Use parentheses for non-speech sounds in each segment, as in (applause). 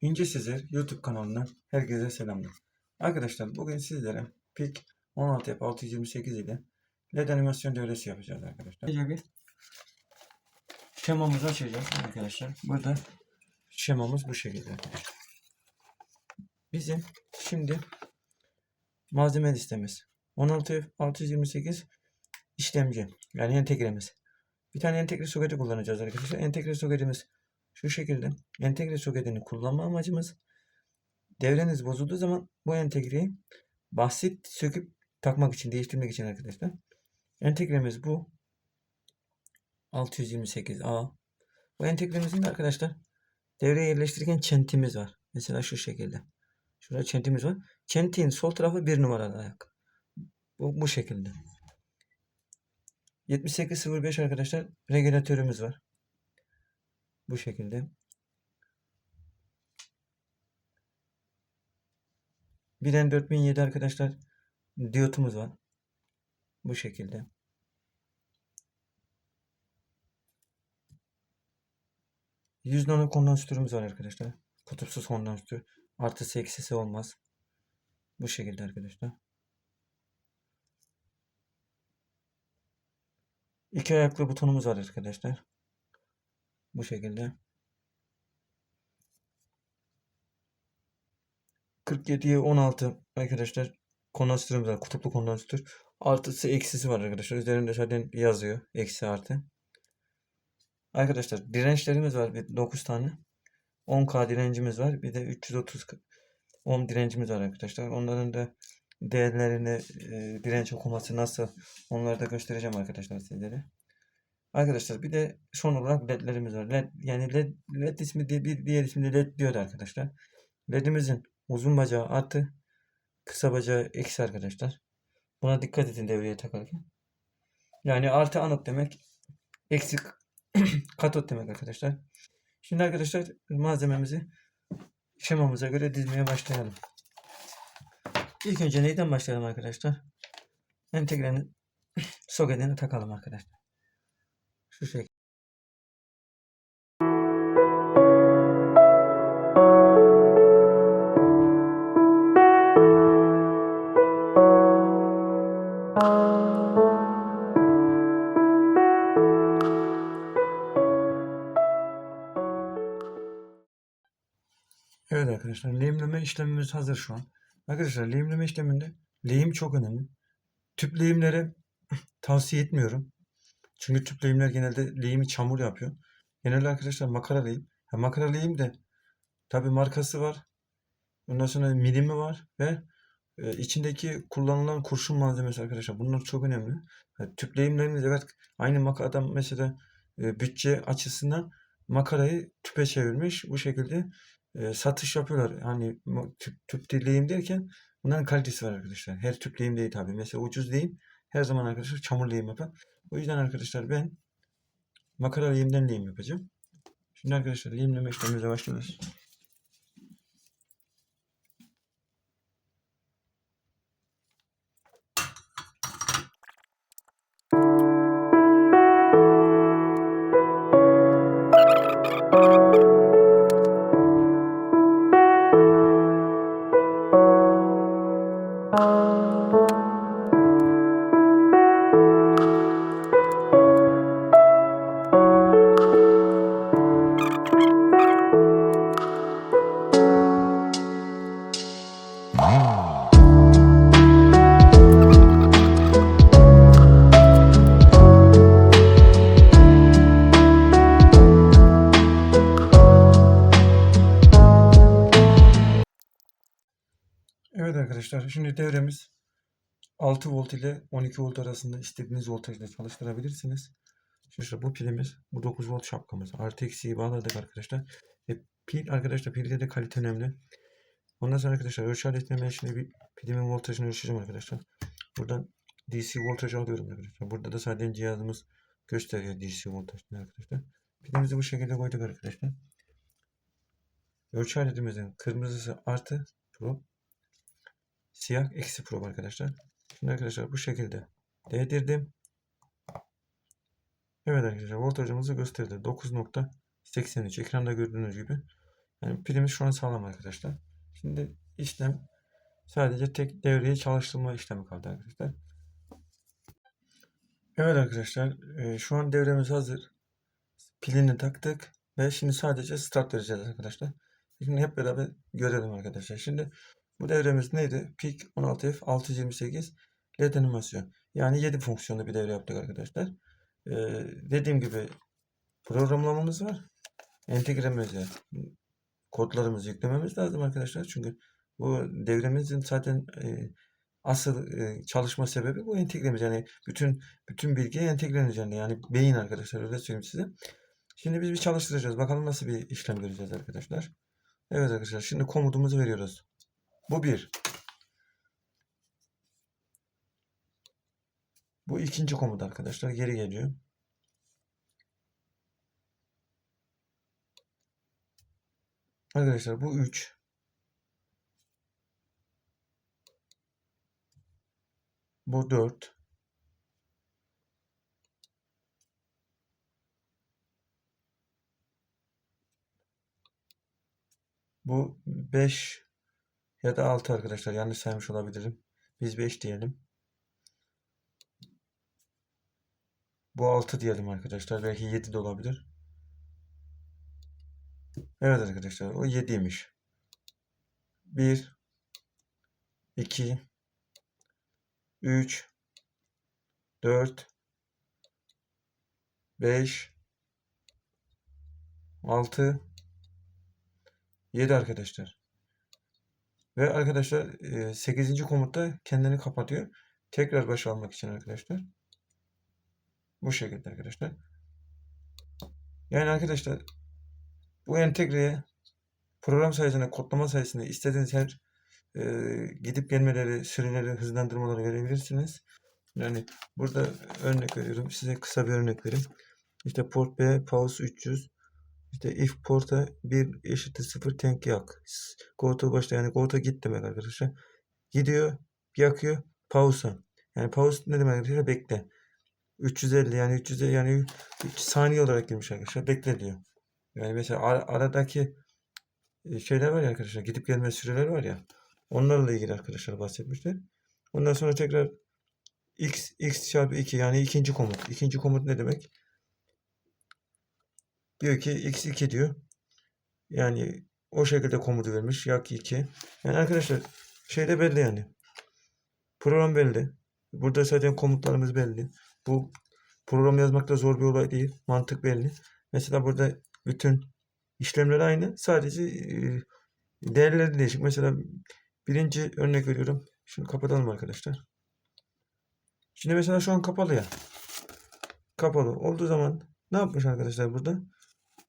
İnce Sizler YouTube kanalından herkese selamlar. Arkadaşlar bugün sizlere PIC 16 628 ile LED animasyon devresi yapacağız arkadaşlar. Önce bir şemamızı açacağız arkadaşlar. Burada şemamız bu şekilde. Bizim şimdi malzeme listemiz 16 628 işlemci yani entegremiz. Bir tane entegre soketi kullanacağız arkadaşlar. Entegre soketimiz şu şekilde. Entegre soketini kullanma amacımız devreniz bozulduğu zaman bu entegreyi basit söküp takmak için, değiştirmek için arkadaşlar. Entegremiz bu. 628A. Bu entegremizin de arkadaşlar devreye yerleştirirken çentimiz var. Mesela şu şekilde. Şurada çentimiz var. Çentiğin sol tarafı bir numaralı ayak. Bu, bu şekilde. 7805 arkadaşlar regülatörümüz var. Bu şekilde. Biren 4007 arkadaşlar diyotumuz var. Bu şekilde. Yüz nano kondansatörümüz var arkadaşlar. Kutupsuz kondansatör. Artısı eksisi olmaz. Bu şekilde arkadaşlar. İki ayaklı butonumuz var arkadaşlar. Bu şekilde. 47'ye 16 arkadaşlar kondansatörümüz var. Kutuplu kondansatör. Artısı eksisi var arkadaşlar. Üzerinde zaten yazıyor. Eksi artı. Arkadaşlar dirençlerimiz var. Bir 9 tane. 10K direncimiz var. Bir de 330 ohm direncimiz var arkadaşlar. Onların da değerlerini e, direnç okuması nasıl onları da göstereceğim arkadaşlar sizlere. Arkadaşlar bir de son olarak ledlerimiz var. Led yani led, led ismi diye bir diğer ismi de led diyor arkadaşlar. Ledimizin uzun bacağı artı kısa bacağı eksi arkadaşlar. Buna dikkat edin devreye takarken. Yani artı anot demek eksi (clears throat) katot demek arkadaşlar. Şimdi arkadaşlar malzememizi şemamıza göre dizmeye başlayalım. İlk önce neyden başlayalım arkadaşlar? Entegrenin (clears throat) soketini takalım arkadaşlar. Şu şekilde. Evet arkadaşlar lehimleme işlemimiz hazır şu an. Arkadaşlar lehimleme işleminde lehim çok önemli. Tüp lehimleri (laughs) tavsiye etmiyorum. Çünkü tüp lehimler genelde lehimi çamur yapıyor. Genelde arkadaşlar makara lehim. Ha, makara lehim de tabi markası var. Ondan sonra milimi var ve e, içindeki kullanılan kurşun malzemesi arkadaşlar. Bunlar çok önemli. Ha, tüp lehimlerimiz evet aynı makaradan mesela e, bütçe açısından makarayı tüpe çevirmiş. Bu şekilde e, satış yapıyorlar. Hani tüp, tüp lehim derken bunların kalitesi var arkadaşlar. Her tüp lehim değil tabi. Mesela ucuz lehim her zaman arkadaşlar çamur lehim yapar. O yüzden arkadaşlar ben makara lehimden lehim yapacağım. Şimdi arkadaşlar lehimleme işlemimize başlıyoruz. Evet arkadaşlar şimdi devremiz 6 volt ile 12 volt arasında istediğiniz voltajda çalıştırabilirsiniz. Şimdi bu pilimiz bu 9 volt şapkamız. Artı eksiği bağladık arkadaşlar. Ve pil arkadaşlar pilde de kalite önemli. Ondan sonra arkadaşlar ölçü aletlerine şimdi bir pilimin voltajını ölçeceğim arkadaşlar. Buradan DC voltajı alıyorum arkadaşlar. Burada da zaten cihazımız gösteriyor DC voltajını arkadaşlar. Pilimizi bu şekilde koyduk arkadaşlar. Ölçü aletimizin kırmızısı artı probe. Siyah eksi probe arkadaşlar. Şimdi arkadaşlar bu şekilde değdirdim. Evet arkadaşlar voltajımızı gösterdi. 9.83 ekranda gördüğünüz gibi. Yani pilimiz şu an sağlam arkadaşlar. Şimdi işlem sadece tek devreyi çalıştırma işlemi kaldı arkadaşlar. Evet arkadaşlar e, şu an devremiz hazır. Pilini taktık ve şimdi sadece start vereceğiz arkadaşlar. Şimdi hep beraber görelim arkadaşlar. Şimdi bu devremiz neydi? PIC 16F 628 LED animasyon. Yani 7 fonksiyonlu bir devre yaptık arkadaşlar. Ee, dediğim gibi programlamamız var. Entegremize kodlarımızı yüklememiz lazım arkadaşlar. Çünkü bu devremizin zaten e, asıl e, çalışma sebebi bu entegremiz. Yani bütün bütün bilgi entegreneceğinde yani beyin arkadaşlar öyle söyleyeyim size. Şimdi biz bir çalıştıracağız. Bakalım nasıl bir işlem göreceğiz arkadaşlar. Evet arkadaşlar şimdi komutumuzu veriyoruz. Bu bir. Bu ikinci komut arkadaşlar. Geri geliyor. Arkadaşlar bu 3. Bu 4. Bu 5 ya da 6 arkadaşlar. Yanlış saymış olabilirim. Biz 5 diyelim. Bu 6 diyelim arkadaşlar. Belki 7 de olabilir. Evet arkadaşlar. O 7'ymiş. 1 2 3 4 5 6 7 arkadaşlar. Ve arkadaşlar 8. komutta kendini kapatıyor. Tekrar başa almak için arkadaşlar. Bu şekilde arkadaşlar. Yani arkadaşlar bu entegreye program sayesinde kodlama sayesinde istediğiniz her e, gidip gelmeleri, süreleri, hızlandırmaları verebilirsiniz. Yani burada örnek veriyorum. Size kısa bir örnek vereyim. İşte port B, pause 300. İşte if porta 1 eşittir 0 tank yak. Go to başta yani go to git demek arkadaşlar. Gidiyor, yakıyor, pausa. Yani pause ne demek arkadaşlar? Bekle. 350 yani 350 yani 3 saniye olarak girmiş arkadaşlar. Bekle diyor. Yani mesela ar- aradaki e, şeyler var ya arkadaşlar. Gidip gelme süreleri var ya. Onlarla ilgili arkadaşlar bahsetmişler. Ondan sonra tekrar x x çarpı 2 yani ikinci komut. İkinci komut ne demek? Diyor ki x2 diyor. Yani o şekilde komutu vermiş. Yak 2. Yani arkadaşlar şeyde belli yani. Program belli. Burada zaten komutlarımız belli. Bu program yazmakta zor bir olay değil. Mantık belli. Mesela burada bütün işlemler aynı. Sadece değerleri değişik. Mesela birinci örnek veriyorum. Şunu kapatalım arkadaşlar. Şimdi mesela şu an kapalı ya. Kapalı olduğu zaman ne yapmış arkadaşlar burada?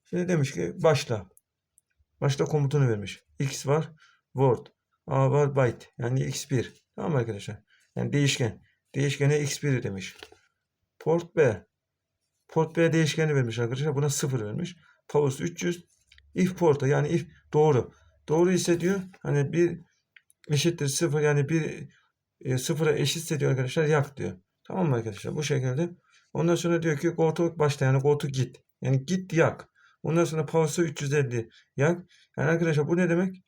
Şimdi demiş ki başla. Başla komutunu vermiş. X var word. A var byte. Yani x1. Tamam arkadaşlar? Yani değişken. Değişkene x1 demiş. Port B. Port B değişkeni vermiş arkadaşlar. Buna 0 vermiş. Pause 300. If port'a yani if doğru. Doğru ise diyor hani bir eşittir 0 yani bir e, sıfıra eşitse diyor arkadaşlar yak diyor. Tamam mı arkadaşlar? Bu şekilde. Ondan sonra diyor ki go to başta yani go to git. Yani git yak. Ondan sonra pause 350 yak. Yani arkadaşlar bu ne demek?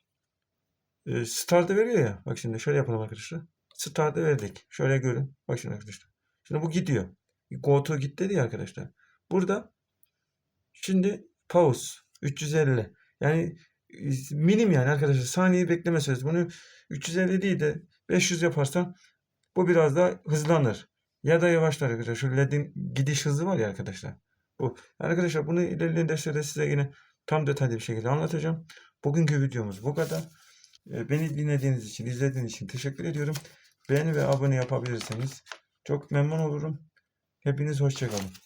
E, start'ı veriyor ya. Bak şimdi şöyle yapalım arkadaşlar. Start'ı verdik. Şöyle görün. Bak şimdi arkadaşlar. Şimdi bu gidiyor. Go to git dedi ya arkadaşlar. Burada şimdi pause 350. Yani e, minim yani arkadaşlar saniye bekleme. Bunu 350 değil de 500 yaparsan bu biraz daha hızlanır. Ya da yavaşlar arkadaşlar. Şu LED'in gidiş hızı var ya arkadaşlar. Bu. Arkadaşlar bunu ilerleyen derslerde size yine tam detaylı bir şekilde anlatacağım. Bugünkü videomuz bu kadar. E, Beni dinlediğiniz için, izlediğiniz için teşekkür ediyorum. Beğeni ve abone yapabilirseniz çok memnun olurum. Hepiniz hoşçakalın.